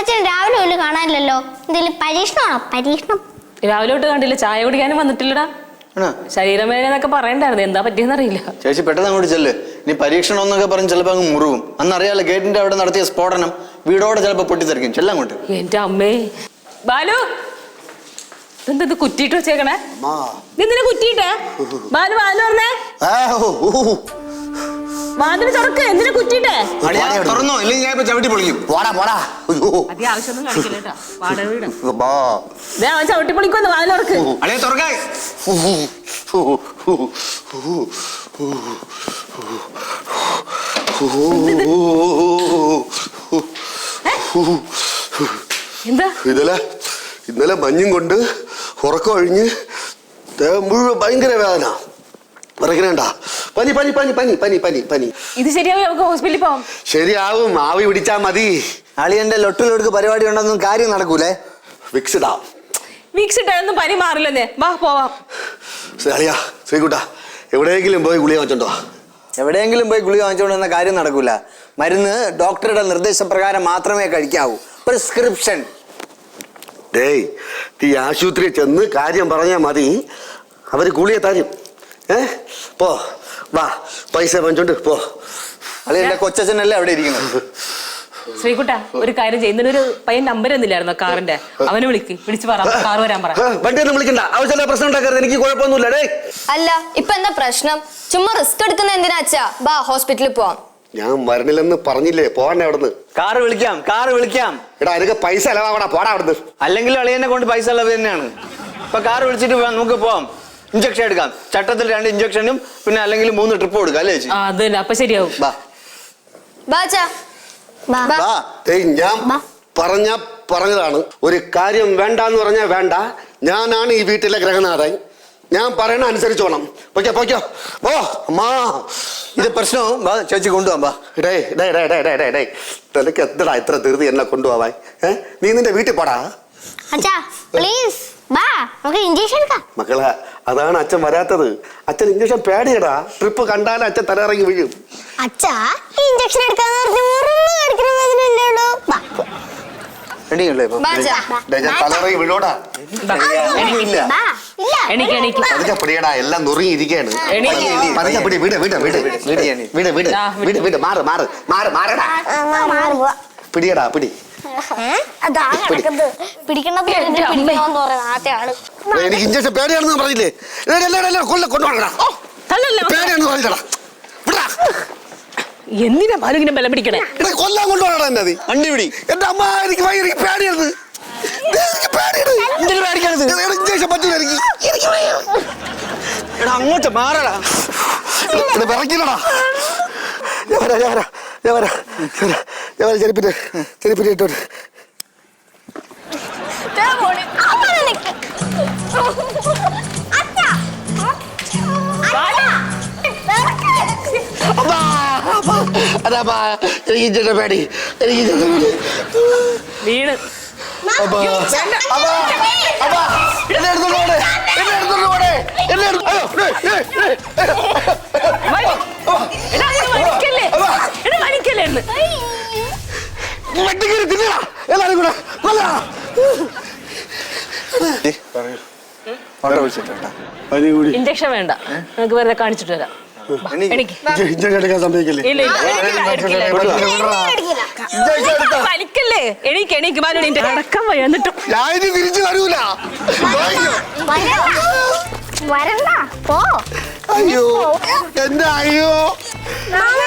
അച്ഛൻ രാവിലെ പോലും കാണാനില്ലല്ലോ. എന്തെങ്കിലും പരീക്ഷണമാണോ? പരീക്ഷണം. രാവിലെ തൊട്ട് കണ്ടില്ല. ചായ കുടിക്കാനും വന്നിട്ടില്ലടാ. ശരീരവേദന എന്നൊക്കെ പറയണ്ടായിരുന്നു. എന്താ പറ്റിയെന്നറിയില്ല ചേച്ചി പെട്ടെന്ന് അങ്ങോട്ട് ചെല്ല്. ഇനി പരീക്ഷണം എന്നൊക്കെ പറഞ്ഞ് ചിലപ്പോൾ അങ്ങ് മുറിവും. അന്നറിയാലോ ഗേറ്റിന്റെ അവിടെ നടത്തിയ സ്ഫോടനം. വീടോടെ ചിലപ്പോൾ പൊട്ടിത്തെറിക്കും. ചെല്ലങ്ങോട്ട് എന്റെ അമ്മേ. ബാലു! എന്താ ഇത് കുറ്റിയിട്ട് വെച്ചേക്കണേ? എന്തിനാ കുറ്റിയിട്ടേ? ബാലു ബാലു പറഞ്ഞേ. തുറക്ക് എന്തിനാ തുറന്നോ? ഞാൻ ഇപ്പൊ ചവിട്ടി പൊളിക്കും. പോടാ പോടാ ആവശ്യമൊന്നും കാണിക്കില്ലേട്ടാ വാടക വീട്. ബാ. ദേ, അവൻ ചവിട്ടി പൊളിക്കുമെന്ന് വാതിൽ തുറക്ക്. അളിയെ തുറക്കായി എന്താ? ഇന്നലെ ഇന്നലെ മഞ്ഞും കൊണ്ട് ഉറക്കം ഒഴിഞ്ഞ് ദേഹം മുഴുവൻ ഭയങ്കര വേദന. പറയണേണ്ട പനി പനി പനി പനി പനി പനി പനി. ഇത് ശരിയാവും നമുക്ക് ഹോസ്പിറ്റലിൽ പോവാം. ശരിയാവും ആവി പിടിച്ചാ മതി. അളിയന്റെ ലൊട്ടിലൊടുക്ക് പരിപാടി ഉണ്ടെന്നും കാര്യം നടക്കൂലേ? വിക്സിടാ വീക്സ് ഇട്ടാലൊന്നും പനി മാറില്ലെന്നേ. വാ പോവാം. അളിയാ ശ്രീകുട്ടാ എവിടെയെങ്കിലും പോയി ഗുളിക വെച്ചോണ്ടോ എവിടെയെങ്കിലും പോയി ഗുളിക വാങ്ങിച്ചുകൊണ്ട് എന്ന കാര്യം നടക്കൂല. മരുന്ന് ഡോക്ടറുടെ നിർദ്ദേശപ്രകാരം മാത്രമേ കഴിക്കാവൂ. പ്രിസ്ക്രിപ്ഷൻ ഡേയ് ഈ ആശുപത്രിയിൽ ചെന്ന് കാര്യം പറഞ്ഞാൽ മതി. അവർ ഗുളിയെ തരും. ഏ? പോ. വാ പൈസ വാങ്ങിച്ചോണ്ട് പോ. അളിയന്റെ കൊച്ചച്ഛനല്ലേ അവിടെ ഇരിക്കുന്നത്? ശ്രീകുട്ട ഒരു കാര്യം ചെയ്യുന്ന ഒരു പയ്യൻ നമ്പർ ഒന്നില്ലായിരുന്നോ കാറിന്റെ? അവനെ വിളിക്ക്. വിളിച്ചു പറ കാർ വരാൻ പറ. വണ്ടിയൊന്നും വിളിക്കണ്ട. ആവശ്യമില്ല പ്രശ്നം ഉണ്ടാക്കരുത്. എനിക്ക് കുഴപ്പമൊന്നുമില്ല. ഡേ അല്ല ഇപ്പൊ എന്താ പ്രശ്നം? ചുമ്മാ റിസ്ക് എടുക്കുന്ന എന്തിനാ അച്ഛാ? ബാ ഹോസ്പിറ്റലിൽ പോവാം. ഞാൻ വരണില്ലെന്ന് പറഞ്ഞില്ലേ? പോവാൻ അവിടുന്ന്. കാർ വിളിക്കാം കാർ വിളിക്കാം. എടാ എനിക്ക് പൈസ അലവാടാ പോടാ അവിടുന്ന്. അല്ലെങ്കിൽ അളിയനെ കൊണ്ട് പൈസ ഉള്ളത് തന്നെയാണ്. ഇപ്പൊ കാറ് വിളിച്ചിട്ട് പോവാം, നമുക്ക് പോവാം. ഇഞ്ചക്ഷൻ എടുക്കാം. ചട്ടത്തിൽ രണ്ട് ഇഞ്ചക്ഷനും പിന്നെ അല്ലെങ്കിൽ മൂന്ന് ട്രിപ്പ് കൊടുക്കാം അല്ലേ ചേച്ചി? ആ അപ്പൊ ശരിയാവും. ബാ. ബാ അച്ഛാ ബാ. ബാ. ബാ ഏയ് ഞാൻ പറഞ്ഞ പറഞ്ഞതാണ്. ഒരു കാര്യം വേണ്ട എന്ന് പറഞ്ഞാൽ വേണ്ട. ഞാനാണ് ഈ വീട്ടിലെ ഗ്രഹനാഥൻ. ഞാൻ പറയണ അനുസരിച്ചോണം. പൊയ്ക്കോ പൊയ്ക്കോ. ഓ അമ്മാ. ഇത് പ്രശ്നവും ബാ ചേച്ചി കൊണ്ടുപോകാം ബാ. ഡേ ഡേ ഡേ ഡേ ഡേ ഡേ തലയ്ക്ക് എത്ര ഇത്ര ധൃതി എന്നെ കൊണ്ടുപോവാൻ. ഏ? നീ നിന്റെ വീട്ടിൽ പോടാ. അച്ഛാ പ്ലീസ് ബാ നമുക്ക് ഇഞ്ചക്ഷൻ എടുക്കാം. മക്കളെ അതാണ് അച്ഛൻ വരാത്തത്. അച്ഛൻ ഇഞ്ചക്ഷൻ പേടിയടാ. ട്രിപ്പ് കണ്ടാൽ അച്ഛൻ തലയിറങ്ങി വീഴും. അച്ഛാ ഈ ഇഞ്ചക്ഷൻ എടുക്കാന്ന് പറഞ്ഞ് മുറിഞ്ഞു കാണിക്കണ വേദനയല്ലേ ഉള്ളൂ? ബാ റെഡിയല്ലേ ഇപ്പൊ ബാ അച്ഛാ. ഡേ, ഞാൻ തലയിറങ്ങി വീഴോടാ. ബാ, എണീക്ക്. ഇല്ല എണീക്ക് എണീക്ക്. പതുക്കെ പിടിയടാ എല്ലാം നുറുങ്ങിയിരിക്കുകയാണ് എണീക്ക്. പതുക്കെ പിടി വീട് വീട് വീട്. വീട് വീട് വീട് ആ, വീട് വീട്. മാറ് മാറ് മാറ് മാറടാ. മാറി പോവാ പിടിയടാ പിടി. അതാ കിടക്കുന്നത് പിടിക്കണത്. പിടിക്കണമെന്ന് പറയുന്ന ആദ്യ എനിക്ക് ഇഞ്ചക്ഷൻ പേടിയാണെന്ന് പറഞ്ഞില്ലേ? കൊല്ല കൊണ്ടുപോകണടാ പേടിയാണെന്ന് പറഞ്ഞില്ലടാ. വിടാ. എന്തിനാ ബാലു ഇങ്ങനെ ബലം പിടിക്കണേ? കൊല്ലാൻ കൊണ്ടുപോകണടാ എന്നെ നീ. വണ്ടി പിടി. എന്റെ അമ്മ എനിക്ക് ഭയങ്കര എനിക്ക് പേടിയാണ്. എന്തിനു പേടിക്കണത് ഇഞ്ചക്ഷൻ പറ്റില്ല എനിക്ക്. എടാ അങ്ങോട്ട് മാറടാ. ഇത് വിറയ്ക്കില്ലടാ ഞാൻ വരാ ഞാൻ വരാ ഞാൻ വരാം. വരാം ചെരുപ്പിട്ട് ചെരുപ്പിട്ട് ഇട്ടോട്ട് എനിക്ക് ഇഞ്ചക്ഷൻ പേടി? എനിക്ക് ഇഞ്ചക്ഷൻ പേടി? വീണ്. അപ്പാ അപ്പാ എന്നെ എടുത്തോണ്ട് എന്നെ എടുത്തോണ്ട് എല്ലാരും കൂടെ. ഓട്ടോ ഇഞ്ചക്ഷൻ വേണ്ട. നമുക്ക് വെറുതെ കാണിച്ചിട്ട് വരാം. എനിക്ക് എണീക്ക്. എണീക്ക് ബാലു എണീറ്റ് അടക്കം വയ്യ എന്നിട്ടും. ഞാൻ തിരിച്ചു വരൂല. വരണ്ട. പോ. അയ്യോ എന്താ അയ്യോ? മാമ